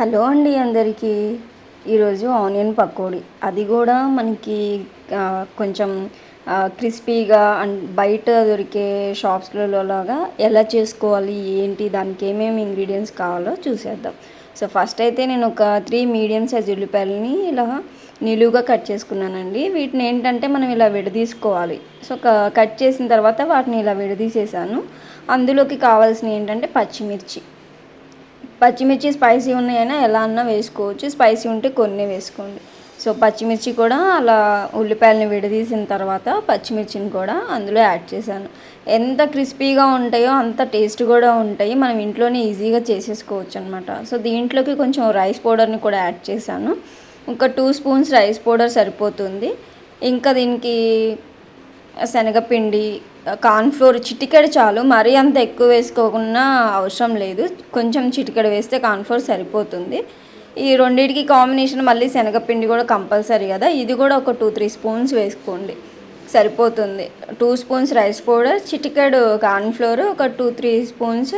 Hello అండి అందరికీ. ఈరోజు ఆనియన్ పకోడీ. అది కూడా మనకి కొంచెం క్రిస్పీగా అండ్ బయట దొరికే షాప్స్లలో లాగా ఎలా చేసుకోవాలి ఏంటి దానికి ఏమేమి ఇంగ్రీడియంట్స్ కావాలో చూసేద్దాం. సో ఫస్ట్ అయితే నేను ఒక త్రీ మీడియం సైజ్ ఉల్లిపాయలని ఇలా నిలువుగా కట్ చేసుకున్నానండి. వీటిని ఏంటంటే మనం ఇలా విడదీసుకోవాలి. సో ఒక కట్ చేసిన తర్వాత వాటిని ఇలా విడదీసేసాను. అందులోకి కావాల్సినవి ఏంటంటే పచ్చిమిర్చి. పచ్చిమిర్చి స్పైసీ ఉన్నాయైనా ఎలా అన్నా వేసుకోవచ్చు. స్పైసీ ఉంటే కొన్ని వేసుకోండి. సో పచ్చిమిర్చి కూడా అలా ఉల్లిపాయలని విడదీసిన తర్వాత పచ్చిమిర్చిని కూడా అందులో యాడ్ చేశాను. ఎంత క్రిస్పీగా ఉంటాయో అంత టేస్ట్ కూడా ఉంటాయి. మనం ఇంట్లోనే ఈజీగా చేసేసుకోవచ్చు అనమాట సో దీంట్లోకి కొంచెం రైస్ పౌడర్ని కూడా యాడ్ చేశాను. ఒక టూ స్పూన్స్ రైస్ పౌడర్ సరిపోతుంది. ఇంకా దీనికి శనగపిండి కార్న్ఫ్లోర్ చిటికెడు చాలు. మరీ అంత ఎక్కువ వేసుకోకుండా అవసరం లేదు. కొంచెం చిటికెడు వేస్తే కార్న్ఫ్లోర్ సరిపోతుంది. ఈ రెండింటికి కాంబినేషన్ మళ్ళీ శనగపిండి కూడా కంపల్సరీ కదా. ఇది కూడా ఒక టూ త్రీ స్పూన్స్ వేసుకోండి. సరిపోతుంది. టూ స్పూన్స్ రైస్ పౌడర్ చిటికెడు కార్న్ఫ్లోర్ ఒక టూ త్రీ స్పూన్స్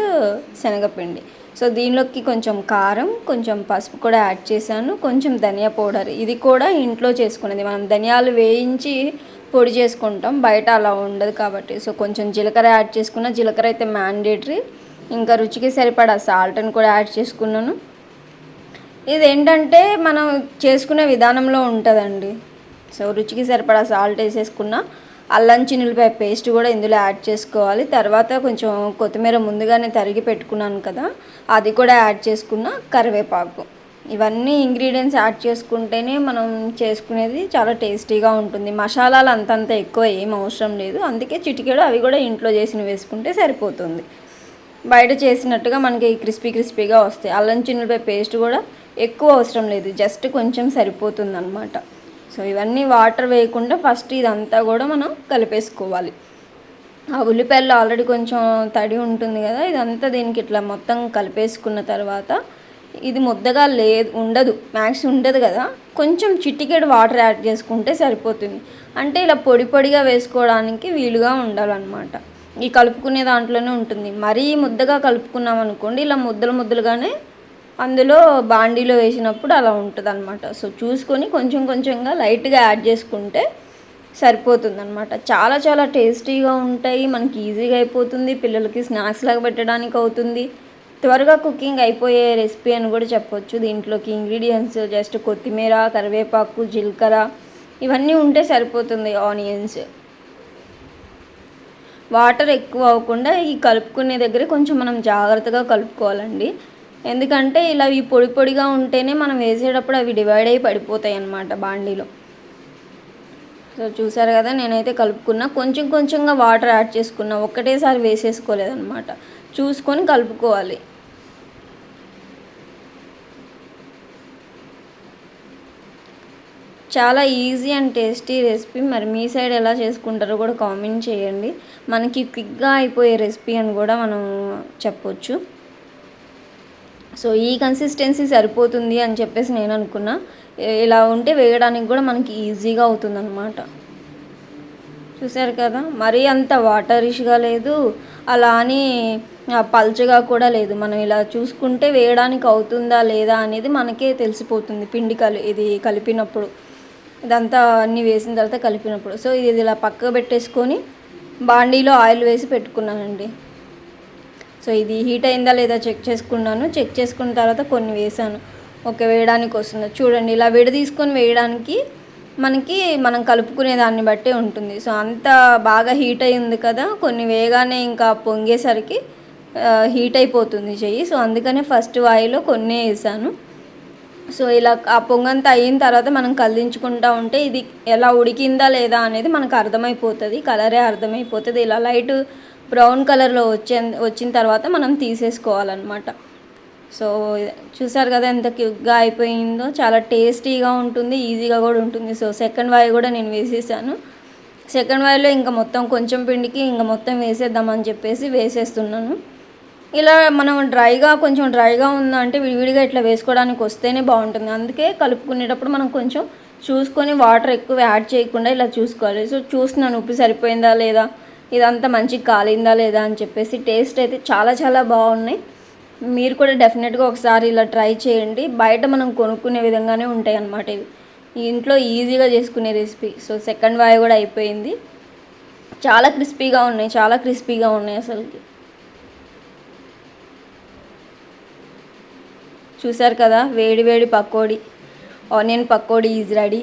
శనగపిండి. సో దీనిలోకి కొంచెం కారం కొంచెం పసుపు కూడా యాడ్ చేశాను. కొంచెం ధనియా పౌడర్. ఇది కూడా ఇంట్లో చేసుకునేది. మనం ధనియాలు వేయించి పొడి చేసుకుంటాం. బయట అలా ఉండదు కాబట్టి. సో కొంచెం జీలకర్ర యాడ్ చేసుకున్న జీలకర్ర అయితే మ్యాండేటరీ. ఇంకా రుచికి సరిపడా సాల్ట్ని కూడా యాడ్ చేసుకున్నాను. ఇది ఏంటంటే మనం చేసుకునే విధానంలో ఉంటుందండి. సో రుచికి సరిపడా సాల్ట్ వేసేసుకున్న అల్లం చిన్నులపై పేస్ట్ కూడా ఇందులో యాడ్ చేసుకోవాలి. తర్వాత కొంచెం కొత్తిమీర ముందుగానే తరిగి పెట్టుకున్నాను కదా అది కూడా యాడ్ చేసుకున్న కరివేపాకు. ఇవన్నీ ఇంగ్రీడియంట్స్ యాడ్ చేసుకుంటేనే మనం చేసుకునేది చాలా టేస్టీగా ఉంటుంది. మసాలాలు అంతంత ఎక్కువ ఏం అవసరం లేదు. అందుకే చిటికెడు అవి కూడా ఇంట్లో చేసిన వేసుకుంటే సరిపోతుంది. బయట చేసినట్టుగా మనకి క్రిస్పీ క్రిస్పీగా వస్తాయి. అల్లం చిన్నపై పేస్ట్ కూడా ఎక్కువ అవసరం లేదు. జస్ట్ కొంచెం సరిపోతుంది అనమాట సో ఇవన్నీ వాటర్ వేయకుండా ఫస్ట్ ఇదంతా కూడా మనం కలిపేసుకోవాలి. ఆ ఉల్లిపాయలు ఆల్రెడీ కొంచెం తడి ఉంటుంది కదా ఇదంతా దీనికి ఇట్లా మొత్తం కలిపేసుకున్న తర్వాత ఇది ముద్దగా లేదు ఉండదు. మ్యాక్స్ ఉండదు కదా. కొంచెం చిటికెడు వాటర్ యాడ్ చేసుకుంటే సరిపోతుంది. అంటే ఇలా పొడి పొడిగా వేసుకోవడానికి వీలుగా ఉండాలన్నమాట. ఈ కలుపుకునే దాంట్లోనే ఉంటుంది. మరీ ముద్దగా కలుపుకున్నాం అనుకోండి ఇలా ముద్దలు ముద్దలుగానే అందులో బాండీలో వేసినప్పుడు అలా ఉంటుంది అనమాట సో చూసుకొని కొంచెం కొంచెంగా లైట్గా యాడ్ చేసుకుంటే సరిపోతుంది అనమాట చాలా చాలా టేస్టీగా ఉంటాయి. మనకి ఈజీగా అయిపోతుంది. పిల్లలకి స్నాక్స్ లాగా పెట్టడానికి అవుతుంది. త్వరగా కుకింగ్ అయిపోయే రెసిపీ అని కూడా చెప్పొచ్చు. దీంట్లోకి ఇంగ్రీడియంట్స్ జస్ట్ కొత్తిమీర కరివేపాకు జీలకర్ర ఇవన్నీ ఉంటే సరిపోతుంది ఆనియన్స్. వాటర్ ఎక్కువ అవ్వకుండా ఈ కలుపుకునే దగ్గర కొంచెం మనం జాగ్రత్తగా కలుపుకోవాలండి. ఎందుకంటే ఇలా ఇవి పొడి పొడిగా ఉంటేనే మనం వేసేటప్పుడు అవి డివైడ్ అయ్యి పడిపోతాయి అన్నమాట బాండీలో. సో చూసారు కదా నేనైతే కలుపుకున్నా. కొంచెం కొంచెంగా వాటర్ యాడ్ చేసుకున్నా. ఒక్కటేసారి వేసేసుకోలేదన్నమాట. చూసుకొని కలుపుకోవాలి. చాలా ఈజీ అండ్ టేస్టీ రెసిపీ మరి మీ సైడ్ ఎలా చేసుకుంటారో కూడా కామెంట్ చేయండి. మనకి క్విక్గా అయిపోయే రెసిపీ అని కూడా మనం చెప్పొచ్చు. సో ఈ కన్సిస్టెన్సీ సరిపోతుంది అని చెప్పేసి నేను అనుకున్నా. ఇలా ఉంటే వేయడానికి కూడా మనకి ఈజీగా అవుతుందన్నమాట. చూసారు కదా? మరీ అంత వాటరిష్గా లేదు. అలా అని పల్చగా కూడా లేదు. మనం ఇలా చూసుకుంటే వేయడానికి అవుతుందా లేదా అనేది మనకే తెలిసిపోతుంది పిండి కలి ఇది కలిపినప్పుడు. ఇదంతా అన్నీ వేసిన తర్వాత కలిపినప్పుడు. సో ఇది ఇలా పక్కకు పెట్టేసుకొని బాండీలో ఆయిల్ వేసి పెట్టుకున్నానండి. సో ఇది హీట్ అయిందా లేదా చెక్ చేసుకున్నాను. చెక్ చేసుకున్న తర్వాత కొన్ని వేసాను. ఓకే వేయడానికి వస్తుంది. చూడండి ఇలా విడ తీసుకొని వేయడానికి మనకి మనం కలుపుకునే దాన్ని బట్టే ఉంటుంది. సో అంత బాగా హీట్ అయ్యింది కదా కొన్ని వేగానే ఇంకా పొంగేసరికి హీట్ అయిపోతుంది చెయ్యి. సో అందుకనే ఫస్ట్ వాయిలో కొన్ని వేసాను. సో ఇలా ఆ పొంగంతా అయిన తర్వాత మనం కదిలించుకుంటా ఉంటే ఇది ఎలా ఉడికిందా లేదా అనేది మనకు అర్థమైపోతుంది కలరే అర్థమైపోతుంది. ఇలా లైట్ బ్రౌన్ కలర్లో వచ్చే వచ్చిన తర్వాత మనం తీసేసుకోవాలన్నమాట. సో చూసారు కదా ఎంత క్యూక్గా అయిపోయిందో చాలా టేస్టీగా ఉంటుంది ఈజీగా కూడా ఉంటుంది. సో సెకండ్ వాయి కూడా నేను వేసేసాను. సెకండ్ వాయిలో ఇంకా మొత్తం కొంచెం పిండికి ఇంకా మొత్తం వేసేద్దామని చెప్పేసి వేసేస్తున్నాను. ఇలా మనం డ్రైగా కొంచెం డ్రైగా ఉందంటే విడివిడిగా ఇట్లా వేసుకోవడానికి వస్తేనే బాగుంటుంది. అందుకే కలుపుకునేటప్పుడు మనం కొంచెం చూసుకొని వాటర్ ఎక్కువ యాడ్ చేయకుండా ఇలా చూసుకోవాలి. సో చూస్తున్నాను ఉప్పు సరిపోయిందా లేదా? ఇదంతా మంచిగా కాలిందా లేదా అని చెప్పేసి టేస్ట్ అయితే చాలా చాలా బాగున్నాయి. మీరు కూడా డెఫినెట్గా ఒకసారి ఇలా ట్రై చేయండి. బయట మనం కొనుక్కునే విధంగానే ఉంటాయి అన్నమాట ఇవి. ఇంట్లో ఈజీగా చేసుకునే రెసిపీ. సో సెకండ్ వాయి కూడా అయిపోయింది. చాలా క్రిస్పీగా ఉన్నాయి చాలా క్రిస్పీగా ఉన్నాయి అసలుకి. చూసారు కదా వేడి వేడి pakodi onion pakodi is ready.